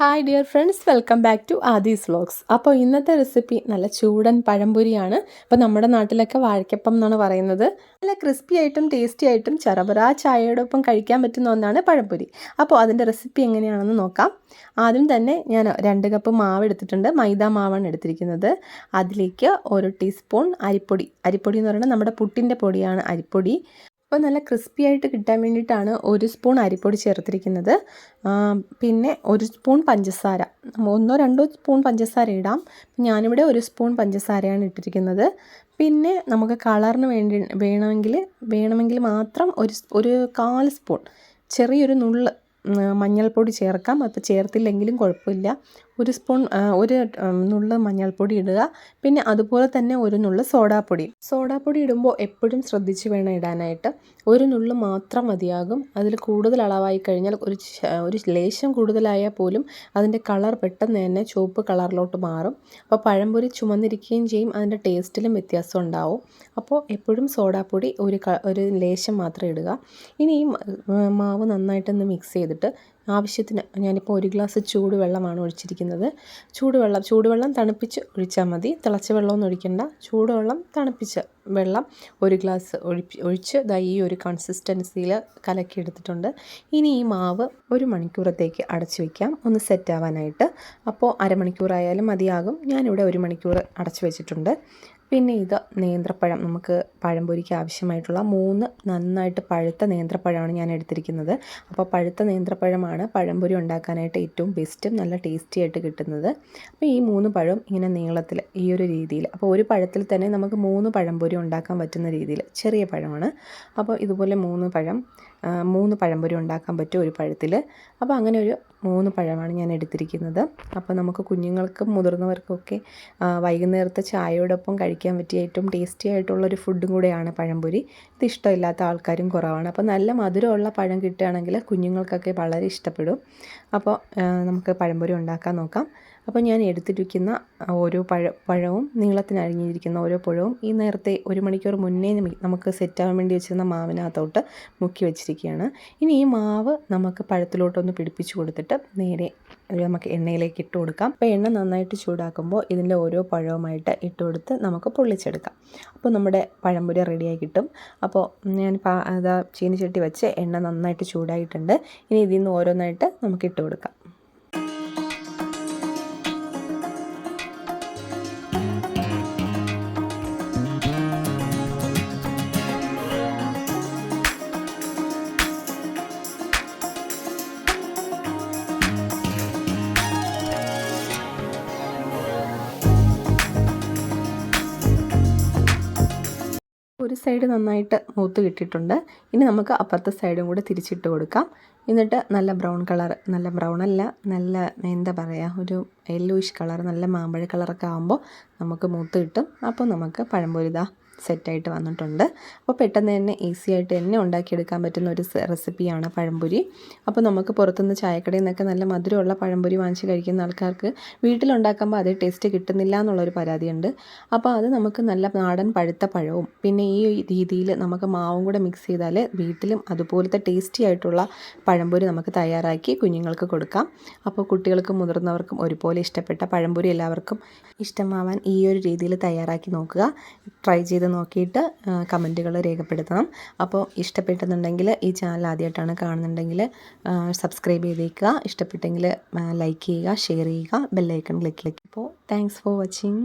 Hi dear friends welcome back to Aadi's vlogs അപ്പോൾ ഇന്നത്തെ recipe നല്ല ചൂടൻ പഴംപൊരിയാണ്. അപ്പോൾ നമ്മുടെ നാട്ടിലൊക്കെ വാഴക്കപ്പം എന്നാണ് പറയുന്നത്. നല്ല ക്രിസ്പി ആയിട്ടും ടേസ്റ്റി ആയിട്ടും ചറപറ ചായയോടൊപ്പം കഴിക്കാൻ പറ്റുന്ന ഒന്നാണ് പഴംപൊരി. അപ്പോൾ അതിന്റെ റെസിപ്പി എങ്ങനെയാണെന്ന് നോക്കാം. ആദ്യം തന്നെ ഞാൻ രണ്ട് കപ്പ് മാവ് എടുത്തിട്ടുണ്ട്. മൈദ മാവാണ് എടുത്തിരിക്കുന്നത്. അതിലേക്ക് ഒരു ടീസ്പൂൺ അരിപ്പൊടി. അരിപ്പൊടി എന്ന് പറയുന്നത് നമ്മുടെ പുട്ടിന്റെ പൊടിയാണ് അരിപ്പൊടി. അപ്പോൾ നല്ല ക്രിസ്പി ആയിട്ട് കിട്ടാൻ വേണ്ടിയിട്ടാണ് ഒരു സ്പൂൺ അരിപ്പൊടി ചേർത്തിരിക്കുന്നത്. പിന്നെ ഒരു സ്പൂൺ പഞ്ചസാര. ഒന്നോ രണ്ടോ സ്പൂൺ പഞ്ചസാര ഇടാം. ഞാനിവിടെ ഒരു സ്പൂൺ പഞ്ചസാരയാണ് ഇട്ടിരിക്കുന്നത്. പിന്നെ നമുക്ക് കളറിന് വേണ്ടി വേണമെങ്കിൽ വേണമെങ്കിൽ മാത്രം ഒരു ഒരു കാൽ സ്പൂൺ ചെറിയൊരു നുള്ള് മഞ്ഞൾപ്പൊടി ചേർക്കാം. അപ്പോൾ ചേർത്തില്ലെങ്കിലും കുഴപ്പമില്ല. ഒരു സ്പൂൺ ഒരു നുള്ള് മഞ്ഞൾപ്പൊടി ഇടുക. പിന്നെ അതുപോലെ തന്നെ ഒരു നുള്ള് സോഡാപ്പൊടി. സോഡാപ്പൊടി ഇടുമ്പോൾ എപ്പോഴും ശ്രദ്ധിച്ച് വേണം ഇടാനായിട്ട്. ഒരു നുള്ളു മാത്രം മതിയാകും. അതിൽ കൂടുതൽ അളവായി കഴിഞ്ഞാൽ ഒരു ഒരു ലേശം കൂടുതലായാൽ പോലും അതിന്റെ കളർ പെട്ടെന്ന് തന്നെ ചുവപ്പ് കളറിലോട്ട് മാറും. അപ്പോൾ പഴംപൊരി ചുമന്നിരിക്കുകയും ചെയ്യും. അതിന്റെ ടേസ്റ്റിലും വ്യത്യാസം ഉണ്ടാവും. അപ്പോൾ എപ്പോഴും സോഡാപ്പൊടി ഒരു ഒരു ലേശം മാത്രം ഇടുക. ഇനി ഈ മാവ് നന്നായിട്ടൊന്ന് മിക്സ് ചെയ്തിട്ട് ആവശ്യത്തിന് ഞാനിപ്പോൾ ഒരു ഗ്ലാസ് ചൂടുവെള്ളമാണ് ഒഴിച്ചിരിക്കുന്നത്. ചൂടുവെള്ളം ചൂടുവെള്ളം തണുപ്പിച്ച് ഒഴിച്ചാൽ മതി. തിളച്ച വെള്ളമൊന്നും ഒഴിക്കണ്ട. ചൂടുവെള്ളം തണുപ്പിച്ച വെള്ളം ഒരു ഗ്ലാസ് ഒഴിപ്പി ഒഴിച്ച് ദാ ഈ ഒരു കൺസിസ്റ്റൻസിയിൽ കലക്കി എടുത്തിട്ടുണ്ട്. ഇനി ഈ മാവ് ഒരു മണിക്കൂറത്തേക്ക് അടച്ചു വയ്ക്കാം ഒന്ന് സെറ്റ് ആവാനായിട്ട്. അപ്പോൾ അരമണിക്കൂറായാലും മതിയാകും. ഞാനിവിടെ ഒരു മണിക്കൂർ അടച്ചു വെച്ചിട്ടുണ്ട്. പിന്നെ ഇത് നേന്ത്രപ്പഴം. നമുക്ക് പഴംപൊരിക്ക് ആവശ്യമായിട്ടുള്ള മൂന്ന് നന്നായിട്ട് പഴുത്ത നേന്ത്രപ്പഴമാണ് ഞാൻ എടുത്തിരിക്കുന്നത്. അപ്പോൾ പഴുത്ത നേന്ത്രപ്പഴമാണ് പഴംപൊരി ഉണ്ടാക്കാനായിട്ട് ഏറ്റവും ബെസ്റ്റും നല്ല ടേസ്റ്റി ആയിട്ട് കിട്ടുന്നത്. അപ്പോൾ ഈ മൂന്ന് പഴം ഇങ്ങനെ നീളത്തിൽ ഈ ഒരു രീതിയിൽ അപ്പോൾ ഒരു പഴത്തിൽ തന്നെ നമുക്ക് മൂന്ന് പഴംപൊരി ഉണ്ടാക്കാൻ പറ്റുന്ന രീതിയിൽ ചെറിയ പഴമാണ്. അപ്പോൾ ഇതുപോലെ മൂന്ന് പഴം മൂന്ന് പഴംപൊരി ഉണ്ടാക്കാൻ പറ്റും ഒരു പഴത്തിൽ അപ്പോൾ അങ്ങനെ ഒരു മൂന്ന് പഴമാണ് ഞാൻ എടുത്തിരിക്കുന്നത്. അപ്പോൾ നമുക്ക് കുഞ്ഞുങ്ങൾക്കും മുതിർന്നവർക്കൊക്കെ വൈകുന്നേരത്തെ ചായയോടൊപ്പം കഴിക്കാൻ പറ്റിയ ഏറ്റവും ടേസ്റ്റി ആയിട്ടുള്ളൊരു ഫുഡും കൂടെയാണ് പഴംപൊരി. ഇത് ഇഷ്ടമില്ലാത്ത ആൾക്കാരും കുറവാണ്. അപ്പോൾ നല്ല മധുരമുള്ള പഴം കിട്ടുകയാണെങ്കിൽ കുഞ്ഞുങ്ങൾക്കൊക്കെ വളരെ ഇഷ്ടപ്പെടും. അപ്പോൾ നമുക്ക് പഴംപൊരി ഉണ്ടാക്കാൻ നോക്കാം. അപ്പോൾ ഞാൻ എടുത്തിരിക്കുന്ന ഓരോ പഴ പഴവും നീളത്തിന് അരിഞ്ഞിരിക്കുന്ന ഓരോ പഴവും ഈ നേരത്തെ ഒരു മണിക്കൂർ മുന്നേ നമുക്ക് സെറ്റാകാൻ വേണ്ടി വെച്ചിരുന്ന മാവിനകത്തോട്ട് മുക്കി വെച്ചിരിക്കുകയാണ്. ഇനി ഈ മാവ് നമുക്ക് പഴത്തിലോട്ടൊന്ന് പിടിപ്പിച്ച് കൊടുത്തിട്ട് നേരെ നമുക്ക് എണ്ണയിലേക്ക് ഇട്ട് കൊടുക്കാം. അപ്പോൾ എണ്ണ നന്നായിട്ട് ചൂടാക്കുമ്പോൾ ഇതിന്റെ ഓരോ പഴവുമായിട്ട് ഇട്ട് കൊടുത്ത് നമുക്ക് പൊള്ളിച്ചെടുക്കാം. അപ്പോൾ നമ്മുടെ പഴംപൊരി റെഡിയായി കിട്ടും. അപ്പോൾ ഞാൻ അതാ ചീനിച്ചട്ടി വെച്ച് എണ്ണ നന്നായിട്ട് ചൂടായിട്ടുണ്ട്. ഇനി ഇതിൽ നിന്ന് ഓരോന്നായിട്ട് നമുക്ക് ഇട്ട് കൊടുക്കാം. ഒരു സൈഡ് നന്നായിട്ട് മൂത്ത് കിട്ടിയിട്ടുണ്ട്. ഇനി നമുക്ക് അപ്പുറത്തെ സൈഡും കൂടെ തിരിച്ചിട്ട് കൊടുക്കാം. എന്നിട്ട് നല്ല ബ്രൗൺ കളർ നല്ല ബ്രൗൺ അല്ല നല്ല എന്താ പറയുക ഒരു യെല്ലോയിഷ് കളർ നല്ല മാമ്പഴ കളറൊക്കെ ആകുമ്പോൾ നമുക്ക് മൂത്ത് കിട്ടും. അപ്പോൾ നമുക്ക് പഴംപൊരിതാ സെറ്റായിട്ട് വന്നിട്ടുണ്ട്. അപ്പോൾ പെട്ടെന്ന് തന്നെ ഈസി ആയിട്ട് തന്നെ ഉണ്ടാക്കിയെടുക്കാൻ പറ്റുന്ന ഒരു റെസിപ്പിയാണ് പഴംപൊരി. അപ്പോൾ നമുക്ക് പുറത്തുനിന്ന് ചായക്കടയിൽ നിന്നൊക്കെ നല്ല മധുരമുള്ള പഴംപൊരി വാങ്ങിച്ച് കഴിക്കുന്ന ആൾക്കാർക്ക് വീട്ടിലുണ്ടാക്കുമ്പോൾ അതേ ടേസ്റ്റ് കിട്ടുന്നില്ല എന്നുള്ളൊരു പരാതിയുണ്ട്. അപ്പോൾ അത് നമുക്ക് നല്ല നാടൻ പഴുത്ത പഴവും പിന്നെ ഈ രീതിയിൽ നമുക്ക് മാവും കൂടെ മിക്സ് ചെയ്താൽ വീട്ടിലും അതുപോലത്തെ ടേസ്റ്റി ആയിട്ടുള്ള പഴംപൊരി നമുക്ക് തയ്യാറാക്കി കുഞ്ഞുങ്ങൾക്ക് കൊടുക്കാം. അപ്പോൾ കുട്ടികൾക്കും മുതിർന്നവർക്കും ഒരുപോലെ ഇഷ്ടപ്പെട്ട പഴംപൊരി എല്ലാവർക്കും ഇഷ്ടമാവാൻ ഈ ഒരു രീതിയിൽ തയ്യാറാക്കി നോക്കുക. ട്രൈ ചെയ്ത് നോക്കിയിട്ട് കമന്റുകൾ രേഖപ്പെടുത്തണം. അപ്പോൾ ഇഷ്ടപ്പെട്ടെന്നുണ്ടെങ്കിൽ ഈ ചാനൽ ആദ്യമായിട്ടാണ് കാണുന്നുണ്ടെങ്കിൽ സബ്സ്ക്രൈബ് ചെയ്തേക്കുക. ഇഷ്ടപ്പെട്ടെങ്കിൽ ലൈക്ക് ചെയ്യുക ഷെയർ ചെയ്യുക ബെല്ലൈക്കൺ ക്ലിക്ക് ചെയ്യുക അപ്പോൾ താങ്ക്സ് ഫോർ വാച്ചിങ്